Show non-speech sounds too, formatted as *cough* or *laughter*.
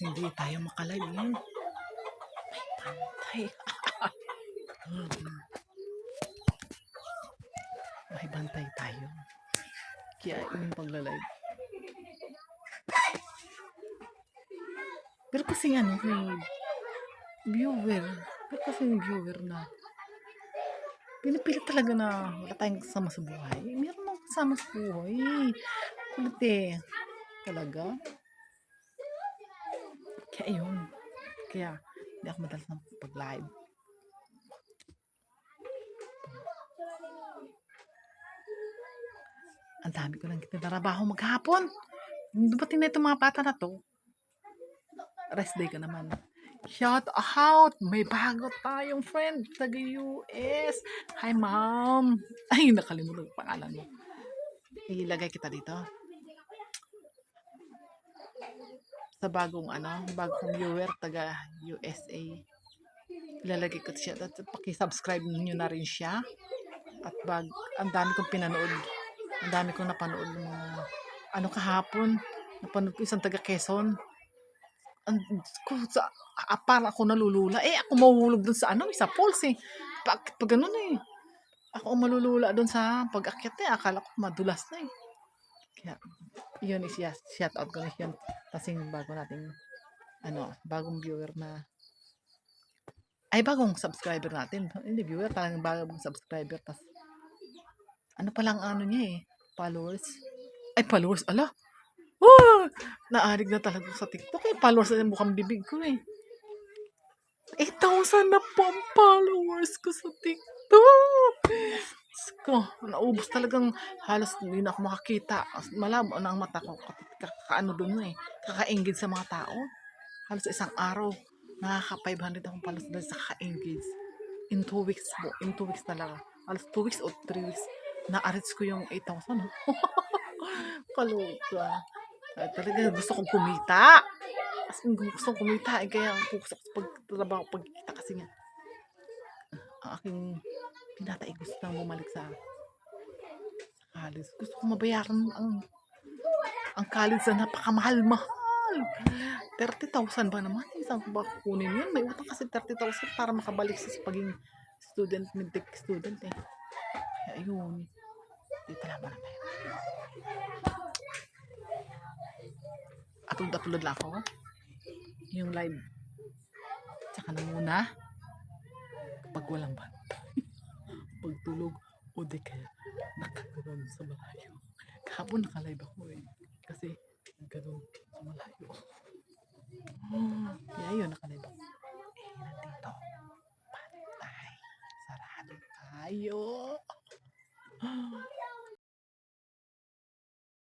hindi tayo makalive yun. May bantay. *laughs* May bantay tayo. Kaya yung paglalive. Pero kasi ano, may viewer. Pero kasi yung viewer na pinipilit talaga na wala tayong kasama sa buhay. Meron nang kasama sa buhay. Kulit eh. Talaga. *laughs* Kaya yun. Kaya hindi ako madalas ng pag-live. Ang dami ko lang kitarabaho maghapon. Dumating na itong mga bata na to. Rest day ka naman. Shout out! May bago tayong friend taga US. Hi, ma'am. Ay, nakalimutan ko pangalan mo. Ilagay kita dito. Sa bagong ano, bagong viewer taga USA. Ilalagay ko siya. At paki-subscribe niyo na rin siya. At bag, ang dami kong pinanood. Ang dami kong napanood ng mga ano kahapon. Napanood ko isang taga Quezon ang ko sa ah, para ako nalulula. Eh, ako mahulog dun sa ano, sa pulse eh. Pag, pag ganun eh. Ako malulula dun sa pag-akyat eh. Akala ko madulas na eh. Kaya, yun is yes, shout out ko na yun. Kasi bago nating, ano, bagong viewer na, ay, bagong subscriber natin. Hindi viewer, talagang bagong subscriber. Tas, ano palang ano niya eh, followers. Ay, followers, ala, Oh, naarig na talaga sa TikTok eh. Followers na mukhang bibig ko eh. 8,000 na po followers ko sa TikTok. Diyos ko, naubos talagang halos hindi na ako makakita. Malabo na ang mata ko. Kakaano dun eh. Kaka-engage sa mga tao. Halos isang araw. Nakaka-500 akong followers dahil sa kaka-engage. In two weeks po. In two weeks talaga. Halos two weeks o three weeks. Na-arrange ko yung 8,000. Kaluka. Ay, talaga gusto kong kumita. As in, gusto kong kumita. Eh, kaya focus ako sa pagtrabaho, pagkita kasi nga. Ang aking pinata ay gusto nang bumalik sa sa college. Gusto kong mabayaran ang ang college na napakamahal-mahal. 30,000 ba naman? Isang ba kukunin yun? May utang kasi 30,000 para makabalik sa pagiging student, mid-tech student eh. Kaya yun. Dito ba na tayo? upload-upload lang ako. Yung live. Tsaka na muna. Pag walang bantay. Pagtulog. O di kaya nakaganon sa malayo. *laughs* Kahapon nakalive ako eh. Kasi ganon sa malayo. Kaya yun nakalive ako. Eh, nandito. Bantay. Sarado tayo. *laughs*